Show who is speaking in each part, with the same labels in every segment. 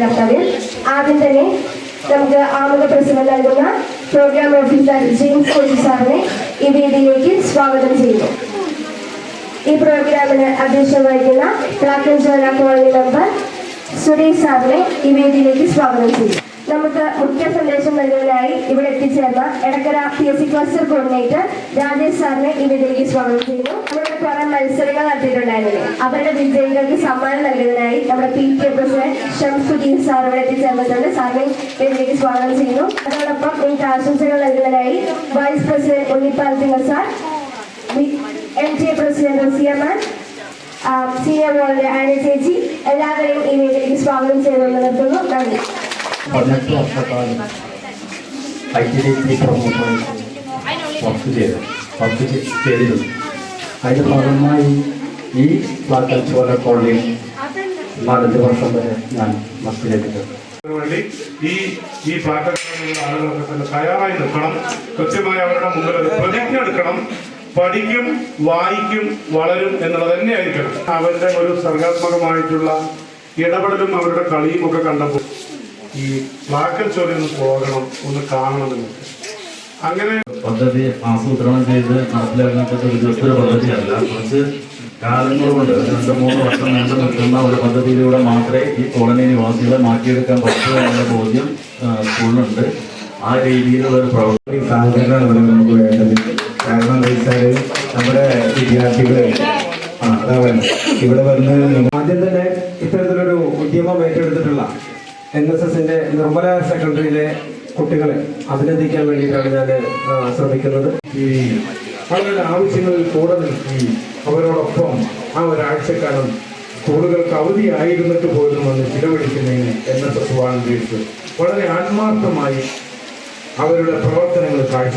Speaker 1: കർത്തവ്യം ആദ്യം തന്നെ നമുക്ക് ആമുഖ പ്രസംഗം നൽകുന്ന പ്രോഗ്രാം ഓഫീസർ ജെയിംസ് കോഴി സാറിനെ ഈ വേദിയിലേക്ക് സ്വാഗതം ചെയ്യുന്നു. ഈ പ്രോഗ്രാമിന് അധ്യക്ഷം വഹിക്കുന്ന പ്രാക്കഞ്ചോല കോളനി മെമ്പർ സുരേഷ് സാറിനെ ഈ വേദിയിലേക്ക് സ്വാഗതം ചെയ്യും നമുക്ക് മുഖ്യ സന്ദേശം നൽകാനായി ഇവിടെ എത്തിച്ചേർന്ന Edakkara P S C cluster coordinator Rajesh സാറിനെ വേദിയിലേക്ക് സ്വാഗതം ചെയ്യുന്നു. നമ്മുടെ കുറെ മത്സരങ്ങൾ നടത്തിയിട്ടുണ്ടായിരുന്നില്ലേ? അവരുടെ വിജയികൾക്ക് സമ്മാനം നൽകുന്നതിനായി നമ്മുടെ P T A president Shamsuddin sir ഇവിടെ എത്തിച്ചേർന്നിട്ടുണ്ട്. സാറിനെ വേദിയിലേക്ക് സ്വാഗതം ചെയ്യുന്നു. അതോടൊപ്പം എനിക്ക് ആശംസകൾ നൽകുന്നതിനായി vice president ഉണ്ണിപ്പാൽ Singh sir M T A president റസിയമാൻ senior volunteer ആന ചേച്ചി എല്ലാവരെയും ഈ വേദിയിലേക്ക് സ്വാഗതം ചെയ്തുകൊണ്ട് നിർത്തുന്നു. നന്ദി.
Speaker 2: ഐ ടി ഡി പി പ്രൊമോഷനിൽ വർക്ക് ചെയ്ത്. ഈ വാക്കൽ ചോല കോളനിയിൽ നാലഞ്ച് വർഷം വരെ ഞാൻ
Speaker 3: വേണ്ടി ഈ ഈ പ്ലാറ്റ്ഫോമിലുള്ള തയ്യാറായി നിൽക്കണം. കൃത്യമായി അവരുടെ മുമ്പിൽ പ്രതിജ്ഞ എടുക്കണം. പഠിക്കും വായിക്കും വളരും എന്നുള്ളത് തന്നെയായിരിക്കണം. അവരുടെ ഒരു സർഗാത്മകമായിട്ടുള്ള ഇടപെടലും അവരുടെ കളിയും ഒക്കെ കണ്ടപ്പോൾ ഈ പ്ലാക്കൽ ചൊല്ലി ഒന്ന് പോകണം ഒന്ന് കാണണമെന്ന്. അങ്ങനെ
Speaker 4: പദ്ധതി ആസൂത്രണം ചെയ്ത് നടപ്പിലാക്കാത്ത ഒരു ദിവസത്തെ പദ്ധതിയല്ല. കുറച്ച് കാലങ്ങൾ കൊണ്ട് രണ്ട് മൂന്ന് വർഷം നീണ്ടു നിൽക്കുന്ന ഒരു പദ്ധതിയിലൂടെ മാത്രമേ ഈ കോളനി നിവാസികളെ മാറ്റിയെടുക്കാൻ പറ്റൂ എന്ന ബോധ്യം സ്കൂളിലുണ്ട് ആ രീതിയിലുള്ള ഒരു
Speaker 5: പ്രവർത്തി ഇവിടെ നമുക്ക് വേണ്ടത്. കാരണം എന്താ വെച്ചാൽ നമ്മുടെ വിദ്യാർത്ഥികൾ അതാ ഇവിടെ വന്ന് ആദ്യം തന്നെ ഇത്തരത്തിലൊരു ഉദ്യമം ഏറ്റെടുത്തിട്ടുള്ള എൻ എസ് എസിന്റെ നിർമ്മല സെക്രട്ടറിയിലെ കുട്ടികളെ അഭിനന്ദിക്കാൻ വേണ്ടിയിട്ടാണ് ഞാൻ ശ്രമിക്കുന്നത്. ഈ അവരുടെ ആവശ്യങ്ങളിൽ കൂടുതൽ ഈ അവരോടൊപ്പം ആ ഒരാഴ്ചക്കാലം സ്കൂളുകൾക്ക് അവധിയായിരുന്നിട്ട് പോലും വന്ന് ചിലവഴിക്കുന്നതിന് എൻ എസ് എസ് വളരെ ആത്മാർത്ഥമായി അവരുടെ പ്രവർത്തനങ്ങൾ കാഴ്ച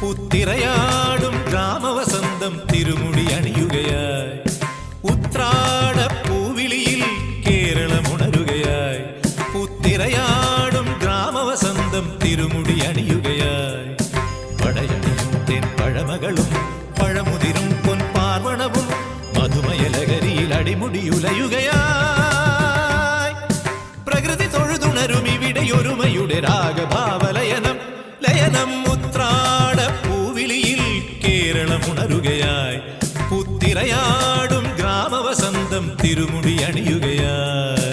Speaker 6: പുത്തിരയാടും ഗ്രാമവസന്തം തിരുമുടി അണിയുകയായി ഉത്രാട പൂവിളിയിൽ കേരളമുണരുകയായി പുത്തിരയാടും ഗ്രാമവസന്തം തിരുമുടി അണിയുകയായി പടയണിയും തെൻ പഴമകളും പഴമുതിരും പൊൻപാർവണവും മധുമയലകരിയിൽ അടിമുടിയുലയുകയായി തിരുമുടി അണിയുകയായി